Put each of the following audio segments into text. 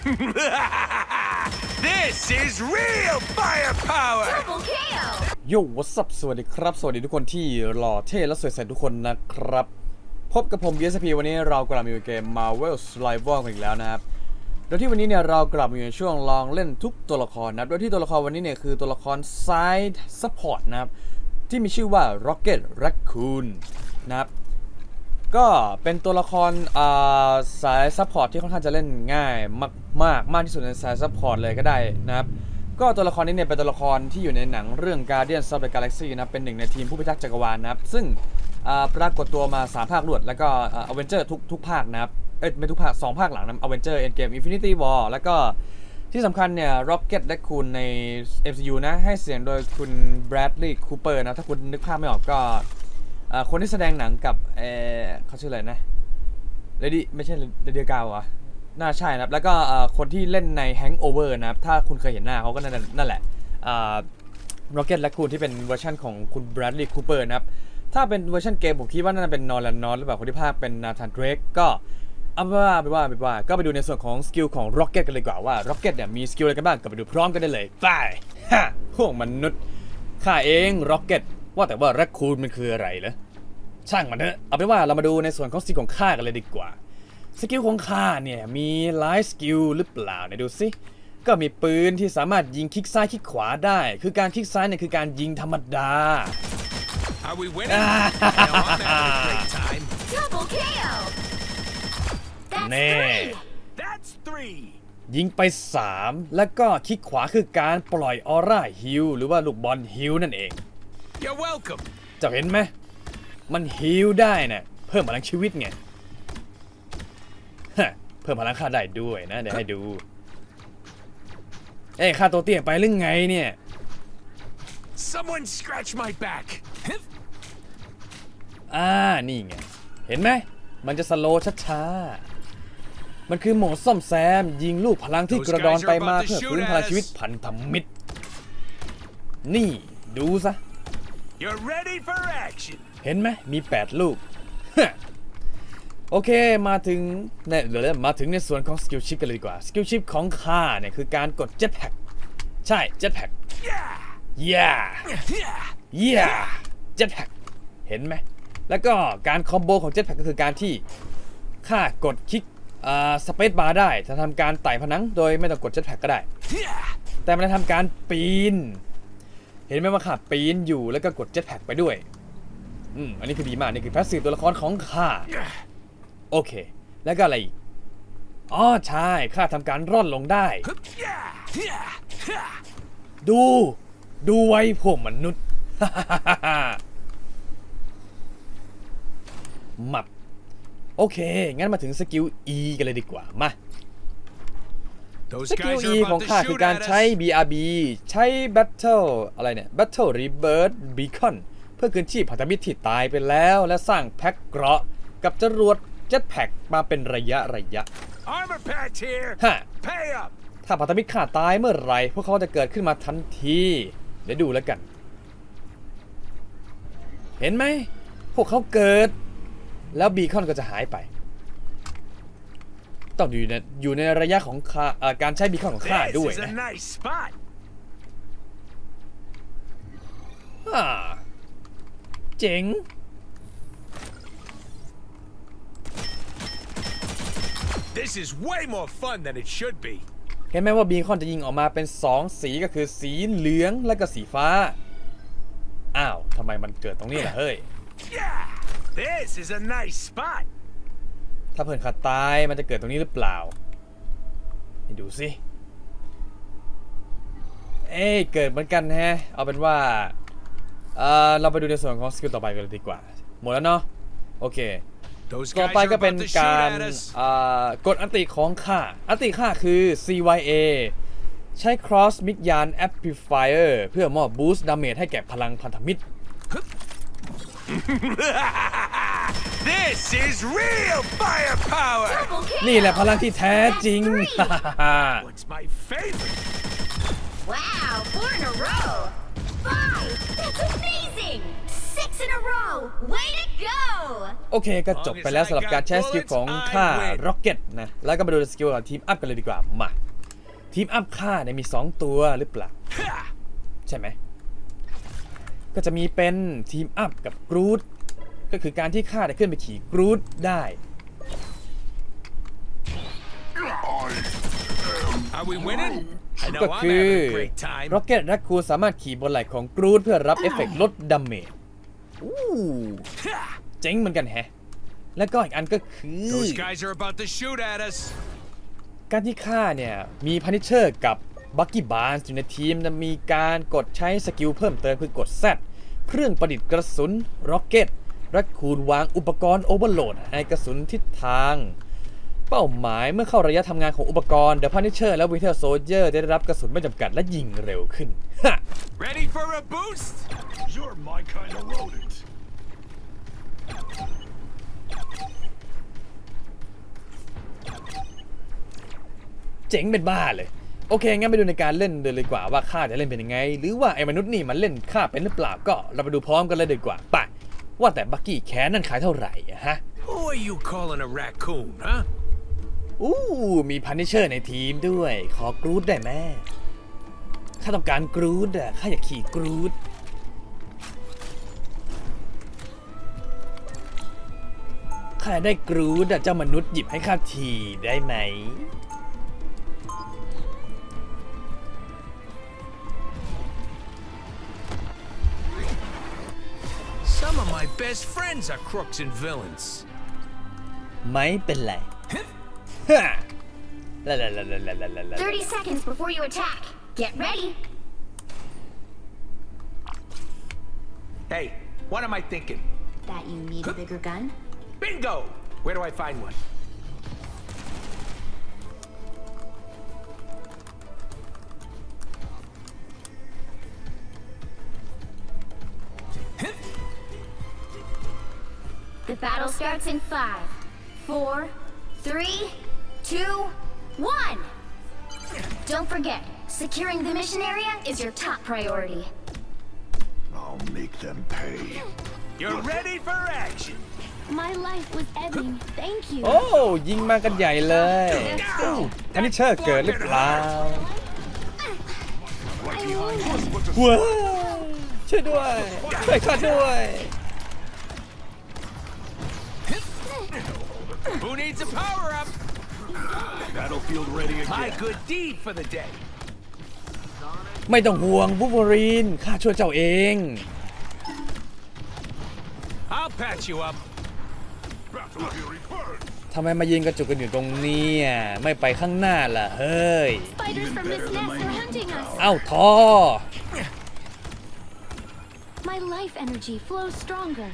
this is real firepower! Double KO! โยวัส up สวัสดีครับ สวัสดีทุกคนที่หล่อเท่และสวยใสทุกคนนะครับ พบกับผม BSP วันนี้เรากลับมาอยู่ในเกม Marvel Rival กันอีกแล้วนะครับ โดยที่วันนี้เนี่ยเรากลับมาอยู่ในช่วงลองเล่นทุกตัวละครนะครับโดยที่ตัวละครวันนี้เนี่ยคือตัวละคร Side Support นะครับ ที่มีชื่อว่า Rocket Raccoon นะครับ ก็เป็นตัวละครอ่าสายซัพพอร์ตที่ค่อนข้างจะเล่นง่ายมากมากมากที่สุดในสายซัพพอร์ตเลยก็ได้นะครับ ก็ตัวละครนี้เนี่ยเป็นตัวละครที่อยู่ในหนังเรื่อง Guardians of the Galaxy นะเป็นหนึ่งในทีมผู้พิทักษ์จักรวาลนะครับ ซึ่งอ่าปรากฏตัวมา 3 ภาครวด แล้วก็อเวนเจอร์ทุกทุกภาคนะครับ เอ้ยไม่ทุกภาค 2 ภาคหลังนะ Avenger Endgame Infinity War แล้วก็ที่สำคัญเนี่ย Rocket และคุณใน MCU นะให้เสียงโดยคุณ Bradley Cooper นะถ้าคุณนึกภาพไม่ออกก็ อ่าคนที่แสดงหนังกับเออเขาชื่ออะไรนะเลดี้ไม่ใช่เลดี้กาวอะน่าใช่นะครับแล้วก็อ่าคนที่เล่นใน Hangover นะครับถ้าคุณเคยเห็นหน้าเขาก็นั่นนั่นแหละอ่า Rocket และคุณที่เป็นเวอร์ชันของคุณ Bradley Cooper นะครับถ้าเป็นเวอร์ชันเกมผมคิดว่าน่าจะเป็นนอร์แลนนอร์หรือเปล่าคนที่ภาคเป็นนาธานเดรกก็เอาเป็นว่าเอาเป็นว่าเอาเป็นว่า ก็ไปดูในส่วนของสกิลของ Rocket กันเลยดีกว่าว่า Rocket เนี่ยมีสกิลอะไรกันบ้างก็ไปดูพร้อมกันได้เลยไปฮะพวกมนุษย์ข้าเอง Rocket ว่าแต่ว่าแรคคูนมันคืออะไรเหรอช่างมันเถอะเอาเป็นว่าเรามาดูในส่วนของสกิลของข้ากันเลยดีกว่า สกิลของข้าเนี่ยมีหลายสกิลหรือเปล่าไหนดูสิก็มีปืนที่สามารถยิงคลิกซ้ายคลิกขวาได้ คือการคลิกซ้ายเนี่ยคือการยิงธรรมดา Are we winning? Hell, I'm having a great time. Double KO! That's แน่ three! That's three. ยิงไป 3 แล้วก็คลิกขวาคือการปล่อยออร่าฮิลหรือว่าลูกบอลฮิลนั่นเอง You're welcome. เจะเห็นไหม มันฮิลได้นะเพิ่มพลังชีวิตไงฮะเพิ่มพลังค่าได้ด้วยนะ เดี๋ยวให้ดู เอ้ยค่าตัวเตี้ยไปหรือไงเนี่ย Someone scratch my back. อ่า นี่ไง เห็นไหม มันจะสโลว์ช้าๆ มันคือโหมดซ่อมแซม ยิงลูกพลังที่กระดอนไปมาเพื่อฟื้นพลังชีวิตพันธมิตร นี่ดูซะ You're ready for action. เห็นไหมมี 8 ลูก โอเค มาถึงเนี่ยเดี๋ยวมาถึงในส่วนของสกิลชิปกันเลยดีกว่า สกิลชิปของข้าเนี่ย คือการกดเจ็ตแพ็กใช่ เจ็ตแพ็ก Yeah. ย่า Yeah. ย่าเจ็ตแพ็กเห็นไหม แล้วก็การคอมโบของเจ็ตแพ็กก็คือการที่ข้ากดคลิกอ่าสเปซบาร์ได้จะทำการไต่ผนังโดยไม่ต้องกดเจ็ตแพ็กก็ได้ Yeah. แต่มันจะทำการปีน เห็นไหมว่าข้าปีนอยู่แล้วก็กดเจ็ตแพ็กไปด้วย อืม อันนี้คือดีมาก นี่คือแพสซีฟตัวละครของข้า โอเค แล้วก็อะไรอีกอ๋อใช่ ข้าทำการร่อนลงได้ ดู ดูไว้พวกมนุษย์มับ โอเค งั้นมาถึงสกิล E กันเลยดีกว่า มา สกิล guys E are ของ about ข้า to คือ shoot การ at ใช้ us. BRB ใช้ Battle อะไรเนี่ย Battle Rebirth Beacon เพื่อคืนชีพพันธมิตรที่ตายไปแล้ว และสร้างแพ็กเกราะกับจรวดเจ็ตแพ็กมาเป็นระยะระยะ Armor patch here. ฮะ Pay up. ถ้าพันธมิตรข้าตายเมื่อไหรพวกเขาจะเกิดขึ้นมาทันที เดี๋ยวดูแล้วกัน เห็นไหม พวกเขาเกิด แล้วบีคอนก็จะหายไป ต้องอยู่ในอยู่ในระยะของข้าเอ่อการใช้บีคอนของข้า This ด้วย is a นะ nice spot. อ่าเจ๋ง This is way more fun than it should be. เห็นไหมว่าบีคอนจะยิงออกมาเป็น 2 สีก็คือสีเหลืองและก็สีฟ้า อ้าวทำไมมันเกิดตรงนี้ล่ะเฮ้ย Yeah. This is a nice spot. ถ้าเพื่อนขาตายมันจะเกิดตรงนี้หรือเปล่าให้ดูสิเอ้ยเกิดเหมือนกันแฮะ เอาเป็นว่าเออเราไปดูในส่วนของสกิลต่อไปกันเลยดีกว่า หมดแล้วเนาะโอเค Those ต่อ guys ไป are ก็เป็น about to การ shoot at us. อ่ากดอันติของข้าอันติข้าคือ CYA ใช้ Cross Mid Yarn Amplifier เพื่อมอบ Boost Damage ให้แก่พลังพันธมิตร This is real firepower. Double KO! นี่แหละพลังที่แท้จริง What's my favorite? Wow, four in a row! Five! That's amazing! Six in a row. Way to go. โอเคก็จบไปแล้วสำหรับการใช้สกิลของข้า Rocket นะ แล้วก็มาดูสกิลของทีมอัพกันเลยดีกว่า มา ทีมอัพข้าเนี่ยมี 2 ตัวหรือเปล่า ใช่ไหม ก็จะมีเป็นทีมอัพกับกรูด ก็คือการที่ข้าได้ขึ้นไปขี่กรูดได้ Are we winning? I know ก็ I'm คือ having a great time. Rocket และคูสามารถขี่บนไหล่ของกรูดเพื่อรับเอฟเฟกต์ลดดาเมจอู้เจ๋งเหมือนกันแฮะ แล้วก็อีกอันก็คือ Those guys are about to shoot at us. การที่ข้าเนี่ย มีพันิเชอร์กับบักกี้บาร์นอยู่ในทีมจะมีการกดใช้สกิลเพิ่มเติมคือกด Z เครื่องประดิษฐ์กระสุน ร็อกเก็ต และคูณวางอุปกรณ์โอเวอร์โหลดให้กระสุนทิศทาง เป้าหมายเมื่อเข้าระยะทำงานของอุปกรณ์ The Punisher และ Winter Soldier จะได้รับกระสุนไม่จำกัดและยิงเร็วขึ้นฮะ Ready for a boost? You're my kind of rodent. เจ๋งเป็นบ้าเลย โอเค งั้นไปดูในการเล่นเลยดีกว่าว่าข้าจะเล่นเป็นยังไง หรือว่าไอ้มนุษย์นี่มันเล่นข้าเป็นหรือเปล่าก็เราไปดูพร้อมกันเลยดีกว่าไป ว่าแต่บักกี้แค้นนั่นขายเท่าไหร่อะฮะ Who are you calling a raccoon, huh? อู้มีพันนิเชอร์ในทีมด้วย ขอกรูดได้ไหมข้าต้องการกรูดอะข้าอยากขี่กรูดข้าอยากได้กรูดอะเจ้ามนุษย์หยิบให้ข้าทีได้ไหม best friends are crooks and villains. ไม่เป็นไร La la la la la la la la. 30 seconds before you attack. Get ready. Hey, what am I thinking? That you need a bigger gun? Bingo! Where do I find one? Starts in five, four, three, two, one. Don't forget, securing the mission area is your top priority. I'll make them pay. You're ready for action! My life was ebbing. Thank you. โอ้ยิงมากันใหญ่เลยพันนิเชอร์เกิดหรือเปล่า Right behind you. What's a ว้าวช่วยด้วยช่วยข้าด้วย Who needs a power up? battlefield ready My again? good deed for the day. ไม่ต้องห่วงบูฟเวอรีนข้าช่วยเจ้าเอง I'll patch you up. Battlefield returns. ทำไมมายืนกระจุกกันอยู่ตรงนี้อะไม่ไปข้างหน้าล่ะเฮ้ย Spiders from this nest are hunting us. เอ้าทอ My life energy flows stronger.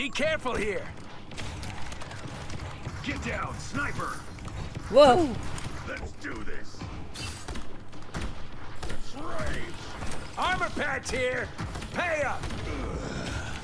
Be careful here. Get down, sniper. ว้าว Let's do this. That's right. Armor patch here. Pay up.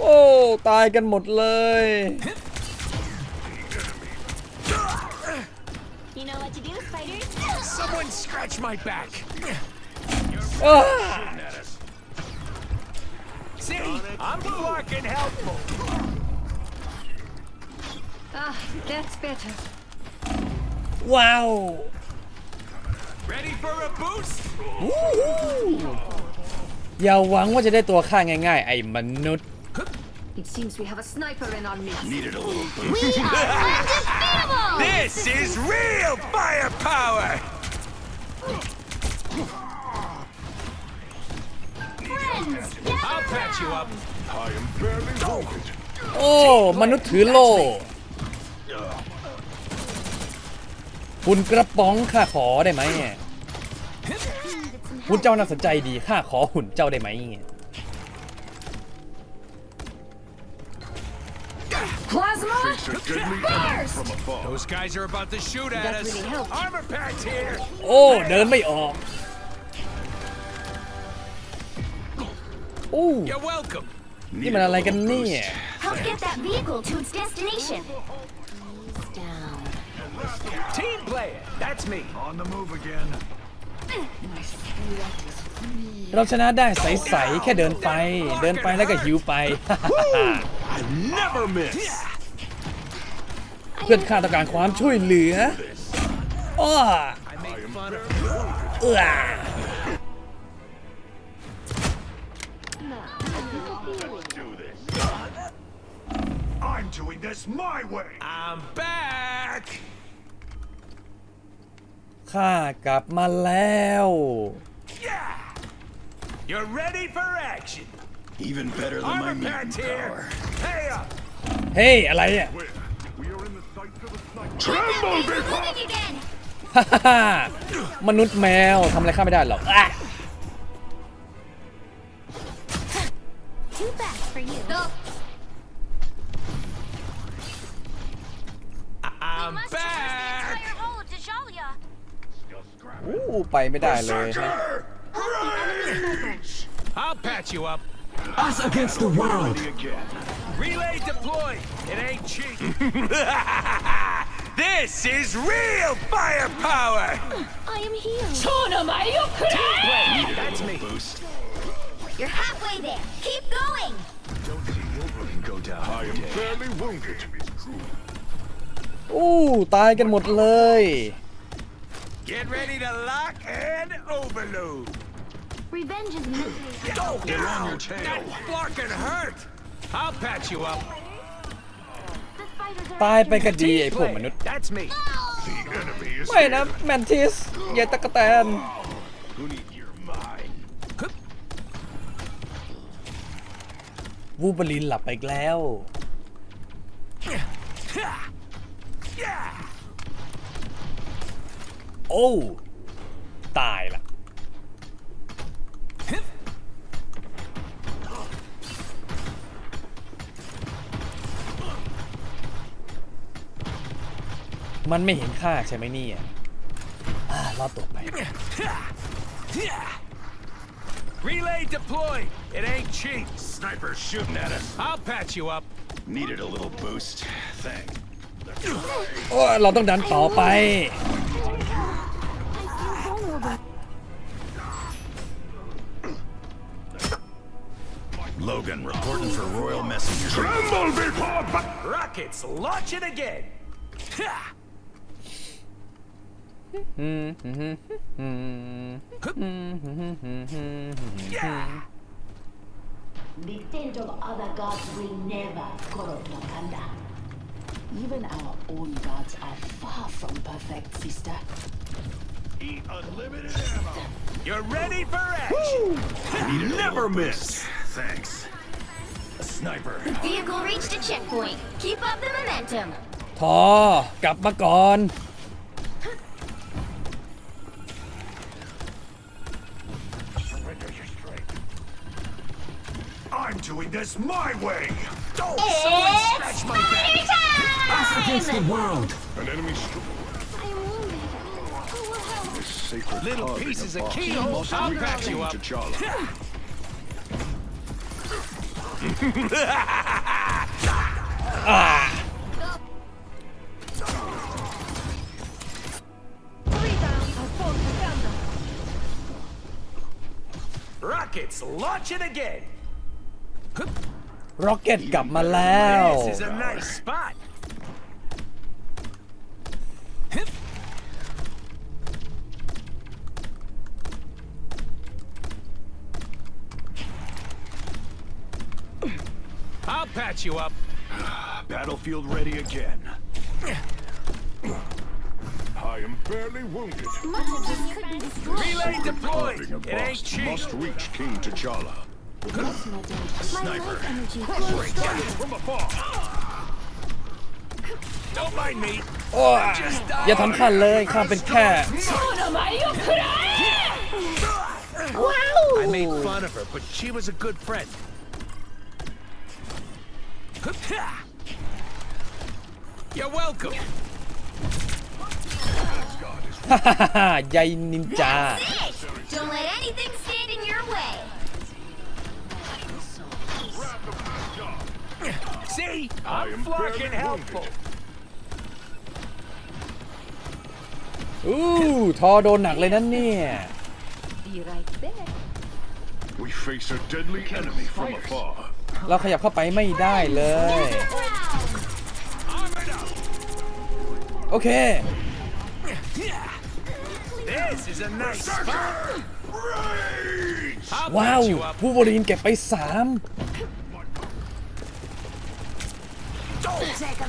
โอ้ ตายกันหมดเลย You know what to do, spiders? Someone scratch my back. อ้า See, I'm fucking helpful. Ah, that's better. ว้าว Ready for a boost? อย่าหวังว่าจะได้ตัวฆ่าง่ายๆ ไอ้มนุษย์ It seems we have a sniper in our midst. Needed a little boost. We are undefeatable! This is real firepower. Friends, I'll gather patch you up. I am barely wounded. โอ้ มนุษย์ถือโล่ คุณกระป๋องข้าขอได้ไหมหุ่นเจ้าน่าสนใจดีข้าขอหุ่นเจ้าได้ไหม Plasma! Face a deadly enemy from afar. Those guys are about to shoot at That us. really helped. Armor patch here. โอ้เดินไม่ออกอู้ You're welcome. นี่มันอะไรกันเนี่ย Help get that vehicle to its destination. Down. Team player. That's me. On the move again. เราชนะได้ใสๆแค่เดินไป เดินไปแล้วก็หิวไป I never miss. เพื่อนข้าต้องการความช่วยเหลืออ้อ I make fun of เอื้อ doing this my way. I'm back. ข้ากลับมาแล้ว Yeah. You're ready for action. Even better than my Armor mutant pants here. power. Hey up. เฮ้ยอะไรอะ Where? We are in the sights of a sniper. Tremble before- moving again! ฮ่าฮ่าฮ่ามนุษย์แมวทำอะไรข้าไม่ได้หรอกอะ Too fast for you. The I'm back. whole of Dajalia. Just scrap อู้ไปไม่ได้เลย Berserker! Rage! I'll patch you up. Us against the world. Ready again. Relay deployed. It ain't cheap. this is real firepower. I am healed. That's me. Boost. You're halfway there. Keep going. Don't see Wolverine go down. I am barely wounded. อู้ตายกันหมดเลย Get ready to lock and overload. Revenge is meant Oh, Get on ow, your tail. That fucking hurt. I'll patch you up. The fighters are ตายไปก็ดีไอ้พวกมนุษย์ That's me. The enemy is ไม่นะ here. แมนทิสยายตะกะแตน Who need your mind? วูบลินหลับไปอีกแล้ว Yeah. โอ้ตายละมันไม่เห็นค่าใช่ไหมเนี่ยอ่ารอดตัวไป Relay deployed. It ain't cheap. Sniper shooting at us. I'll patch you up. Needed a little boost. Thanks. โอ้เราต้องดันต่อไป Logan reporting for Royal Messenger. Tremble before Rockets launch it again. Ha! Yeah. The tent of other gods will never corrupt Wakanda. Even our own gods are far from perfect, sister. Eat unlimited ammo. You're ready for action. Never miss. Thanks. A sniper. Vehicle reached a checkpoint. Keep up the momentum. ทอกลับมาก่อน Surrender your strength. I'm doing this my way. Don't It's scratch my back. fighter Us against the time! world. An enemy str- I am wounded. Who will help? This sacred Little carving pieces of boss keyhole. must I'll reach patch you King up. T'Challa. Rockets launching again. ร็อกเก็ตกลับมาแล้ว This is a nice spot. patch you up. Battlefield ready again. I am barely wounded. Much of this could be destroyed. Relay deployed. Carving a It ain't boss cheap. must reach King T'Challa. My life energy Got flows it from afar. Don't mind me. โอ้ยอย่าทำข้าเลยข้าเป็นแค่ I made fun of her, but she was a good friend. You're welcome. ฮ่าฮ่าฮ่าใยนินจา It! Don't let anything stand in your way. See? I I'm am fucking barely helpful. อู้ทอโดนหนักเลยนั่นเนี่ย be right there. We face a deadly enemy from afar. เราขยับเข้าไปไม่ได้เลย โอเค This is a nice spot. I'll ว้าว patch you up. วูโวลีนเก็บไป3 Take a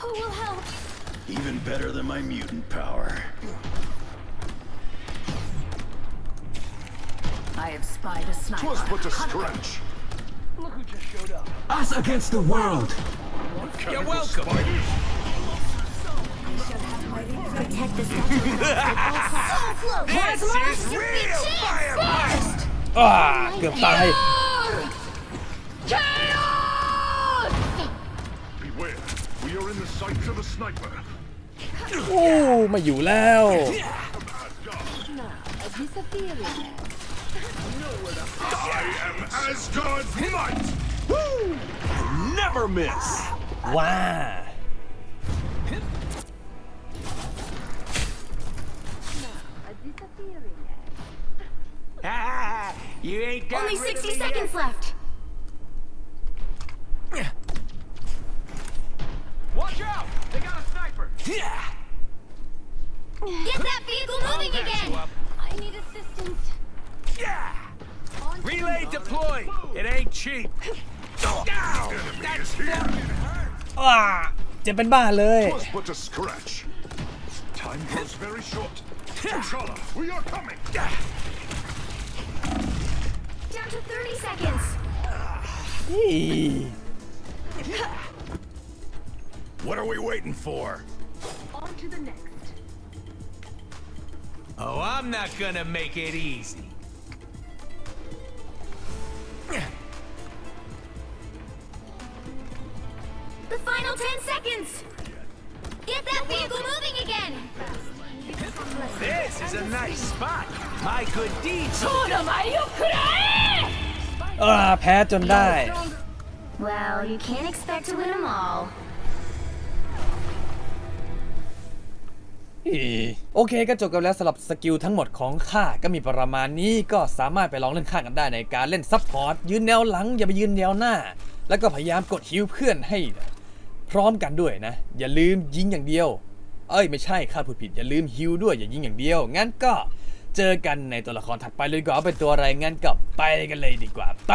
look behind you. This body is Ow! fragile. That fucking hurt. Disappearing. Yeah, You needed some help, didn't you? that's my girl. Yeah. Who will help? Even better than my mutant power. I have spied a sniper. Twas but a stretch. Us against the world. You're welcome. Protect the statue. so close. This is real firepower. อ่า โอ้ไม่อยู่แล้ว Disappearing. I am Asgard's might. Never miss. ว้า Disappearing. Ah, you ain't got Only rid of 60 me yet. seconds left. Get that vehicle moving Patch you again. up. I need assistance. Yeah. Relay deployed. It ain't cheap. Ow! That's fucking hurt. อ่าเจ็บเป็นบ้าเลย Twas but a scratch. Time grows very short. T'Challa, we are coming. Down to 30 seconds. อี What are we waiting for? On to the next. Oh, I'm not gonna make it easy. The final 10 seconds. Get that vehicle moving again. This is a nice spot. My good deeds. อ่าแพ้จนได้ Well, you can't expect to win them all. โอเคก็จบกันแล้วสำหรับสกิลทั้งหมดของข้าก็มีประมาณนี้ก็สามารถไปลองเล่นข้ากันได้ในการเล่นซับพอร์ตยืนแนวหลังอย่าไปยืนแนวหน้า แล้วก็พยายามกดฮิวเพื่อนให้ พร้อมกันด้วยนะ อย่าลืมยิงอย่างเดียว เอ้ยไม่ใช่ข้าพูดผิดอย่าลืมฮิวด้วยอย่ายิงอย่างเดียวงั้นก็ เจอกันในตัวละครถัดไปเลยดีกว่าเอาเป็นตัวอะไรงั้นก็ไปกันเลยดีกว่าไป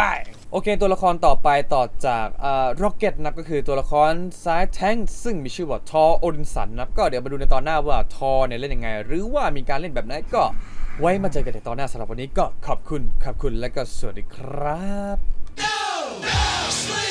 โอเค ตัวละครต่อไปต่อจากอ่าร็อกเก็ตนะก็คือตัวละครซ้ายแท้งซึ่งมีชื่อว่าทอโอดินสันนะก็เดี๋ยวมาดูในตอนหน้าว่าทอเนี่ยเล่นยังไง หรือว่ามีการเล่นแบบไหนก็ไว้มาเจอกันในตอนหน้าสำหรับวันนี้ก็ขอบคุณขอบคุณและก็สวัสดีครับ